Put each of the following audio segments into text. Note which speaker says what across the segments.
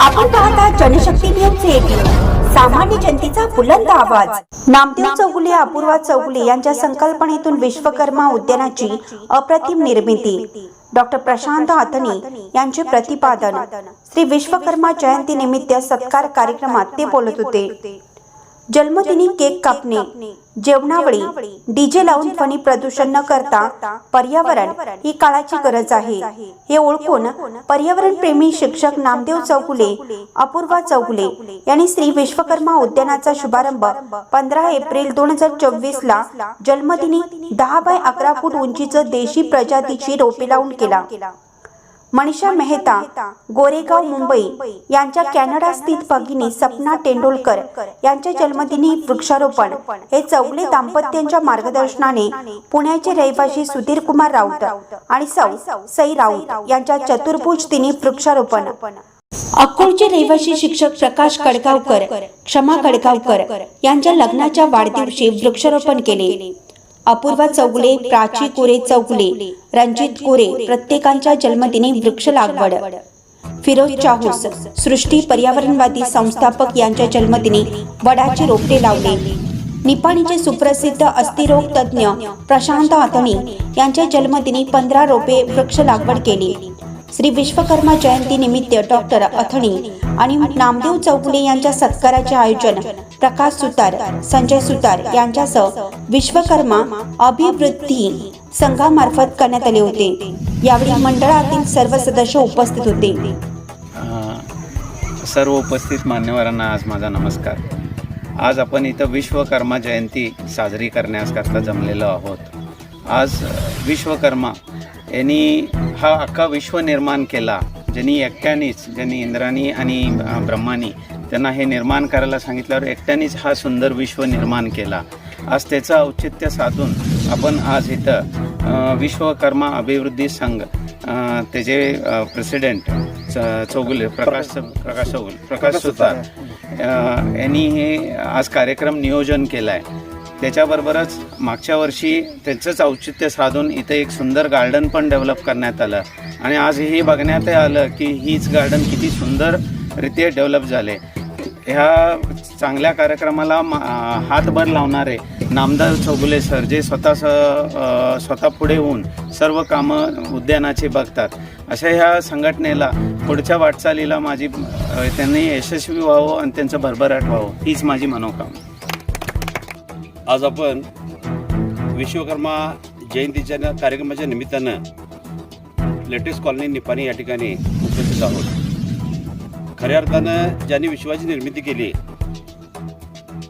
Speaker 1: आपण पाहता जनशक्ती न्यूज सामान्य जनतेचा बुलंद आवाज. नामदेव चौगुले अपूर्वा चौगुले यांच्या संकल्पनेतून विश्वकर्मा उद्यानाची अप्रतिम निर्मिती. डॉक्टर प्रशांत अथनी यांचे प्रतिपादन. श्री विश्वकर्मा जयंती निमित्त सत्कार कार्यक्रमात ते बोलत होते. जन्मदिनी केक कापणे. जेवणावळी. डीजे लावून ध्वनी प्रदूषण न करता पर्यावरण ही काळाची गरज आहे. हे ओळखून पर्यावरण प्रेमी शिक्षक नामदेव चौगुले अपूर्वा चौगुले यांनी श्री विश्वकर्मा उद्यानाचा शुभारंभ पंधरा एप्रिल दोन हजार चोवीस ला जन्मदिनी दहा बाय अकरा फूट उंचीचं देशी प्रजातीची रोपे लावून केला. मनीषा मेहता गोरेगाव मुंबई यांच्या कॅनडा स्थित भगिनी सपना तेंडुलकर यांच्या जन्मदिनी वृक्षारोपण हे चौगले दाम्पत्यांच्या मार्गदर्शनाने पुण्याचे रहिवासी सुधीर कुमार राऊत आणि सौ सई राऊत यांच्या चतुर्भुज दिनी वृक्षारोपण. अक्कोळचे रहिवासी शिक्षक प्रकाश कडगावकर क्षमा कडगावकर यांच्या लग्नाच्या वाढदिवशी वृक्षारोपण केले. अपूर्वा चौगुले प्राची कोरे चौगुले रणजित कोरे प्रत्येकांच्या जन्मदिनी वृक्ष लागवड. फिरोज चाहूस सृष्टी पर्यावरणवादी संस्थापक यांच्या जन्मदिनी वडाचे रोपटे लावले. निपाणीचे सुप्रसिद्ध अस्थिरोग तज्ज्ञ प्रशांत आथणी यांच्या जन्मदिनी पंधरा रोपे वृक्ष लागवड केली. श्री विश्वकर्मा जयंती निमित्त डॉक्टर अथणी आणि नामदेव चौगुले यांच्या सत्काराचे आयोजन प्रकाश सुतार संजय सुतार यांच्यासह विश्वकर्मा अभिवृद्धी संघामार्फत करण्यात आले होते. यावेळी मंडळातील सर्व सदस्य उपस्थित होते.
Speaker 2: सर्व उपस्थित मान्यवरांना आज माझा नमस्कार. आज आपण इथं विश्वकर्मा जयंती साजरी करण्याकरता जमलेलो आहोत. आज विश्वकर्मा यांनी हा अख्खा विश्व निर्माण केला. ज्यांनी एकट्यानेच ज्यांनी इंद्रानी आणि ब्रह्मानी त्यांना हे निर्माण करायला सांगितल्यावर एकट्यानेच हा सुंदर विश्व निर्माण केला. आज त्याचं औचित्य साधून आपण आज इथं विश्वकर्मा अभिवृद्धी संघ त्याचे प्रेसिडेंट च- चौगुले प्रकाश प्रकाश चौगुले प्रकाश सुतार यांनी हे आज कार्यक्रम नियोजन केलं आहे त्याच्याबरोबरच मागच्या वर्षी त्याचंच औचित्य साधून इथे एक सुंदर गार्डन पण डेव्हलप करण्यात आलं. आणि आज हे बघण्यात आलं की हीच गार्डन किती सुंदररीत्या डेव्हलप झाले. ह्या चांगल्या कार्यक्रमाला मा- हातभार लावणारे नामदार चौगुले सर जे स्वतः स- स्वतः पुढे होऊन सर्व कामं उद्यानाचे बघतात. अशा ह्या संघटनेला पुढच्या वाटचालीला माझी त्यांनी यशस्वी व्हावं आणि त्यांचं भरभराट व्हावं. हीच माझी मनोकामना.
Speaker 3: आज आपण विश्वकर्मा जयंतीच्या कार्यक्रमाच्या निमित्तानं लेटेस्ट कॉलनी निपाणी या ठिकाणी उपस्थित आहोत. खऱ्या अर्थानं ज्यांनी विश्वाची निर्मिती केली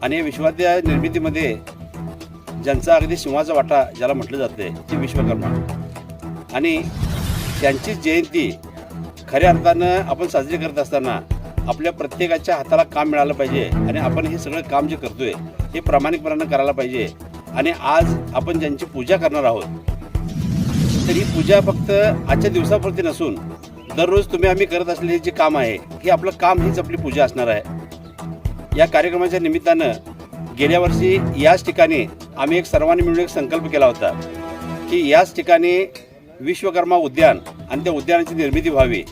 Speaker 3: आणि या विश्वाच्या निर्मितीमध्ये ज्यांचा अगदी सिंहाचा वाटा ज्याला म्हटलं जाते ते विश्वकर्मा. आणि त्यांची जयंती खऱ्या अर्थानं आपण साजरी करत असताना आपल्या प्रत्येकाच्या हाताला काम मिळालं पाहिजे आणि आपण हे सगळं काम जे करतोय हे प्रामाणिकपणानं करायला पाहिजे. आणि आज आपण ज्यांची पूजा करणार आहोत तर ही पूजा फक्त आजच्या दिवसापुरती नसून दररोज तुम्ही आम्ही करत असलेले जे काम आहे हे आपलं काम हीच आपली पूजा असणार आहे. या कार्यक्रमाच्या निमित्तानं गेल्या वर्षी याच ठिकाणी आम्ही एक सर्वांनी मिळून एक संकल्प केला होता की याच ठिकाणी विश्वकर्मा उद्यान आणि त्या उद्यानाची निर्मिती व्हावी.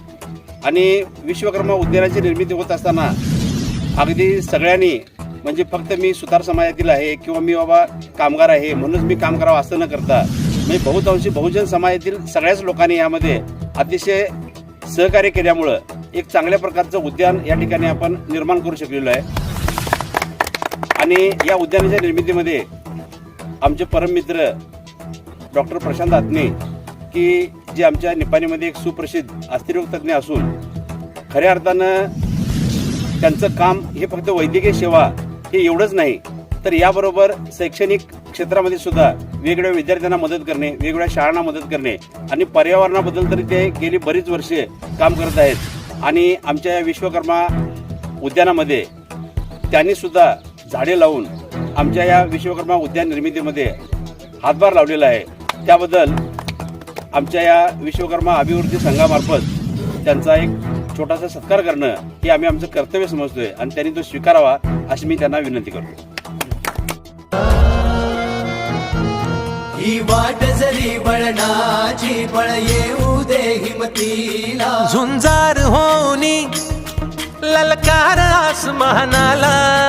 Speaker 3: आणि विश्वकर्मा उद्यानाची निर्मिती होत असताना अगदी सगळ्यांनी म्हणजे फक्त मी सुतार समाजातील आहे किंवा मी बाबा कामगार आहे म्हणूनच मी काम करावं असं न करता म्हणजे बहुतांशी बहुजन समाजातील सगळ्याच लोकांनी यामध्ये अतिशय सहकार्य केल्यामुळं एक चांगल्या प्रकारचं उद्यान या ठिकाणी आपण निर्माण करू शकलेलो आहे. आणि या उद्यानाच्या निर्मितीमध्ये आमचे परममित्र डॉक्टर प्रशांत आत्मे की जे आमच्या निपाणीमध्ये एक सुप्रसिद्ध अस्थिरोग तज्ज्ञ असून खऱ्या अर्थानं त्यांचं काम हे फक्त वैद्यकीय सेवा हे एवढंच नाही तर याबरोबर शैक्षणिक क्षेत्रामध्ये सुद्धा वेगवेगळ्या विद्यार्थ्यांना मदत करणे वेगवेगळ्या शाळांना मदत करणे आणि पर्यावरणाबद्दल तरी ते गेली बरीच वर्षे काम करत आहेत. आणि आमच्या या विश्वकर्मा उद्यानामध्ये त्यांनी सुद्धा झाडे लावून आमच्या या विश्वकर्मा उद्यान निर्मितीमध्ये हातभार लावलेला आहे. त्याबद्दल आमच्या या विश्वकर्मा अभिवृद्धी संघामार्फत त्यांचा एक छोटासा सत्कार करणं हे आम्ही आमचं कर्तव्य समजतोय आणि त्यांनी तो स्वीकारावा अशी मी त्यांना विनंती करतो.
Speaker 4: ही वाट जरी बळणाची बळ येऊ दे हिमतीला.
Speaker 5: झुंजार होनी ललकार आसमानाला.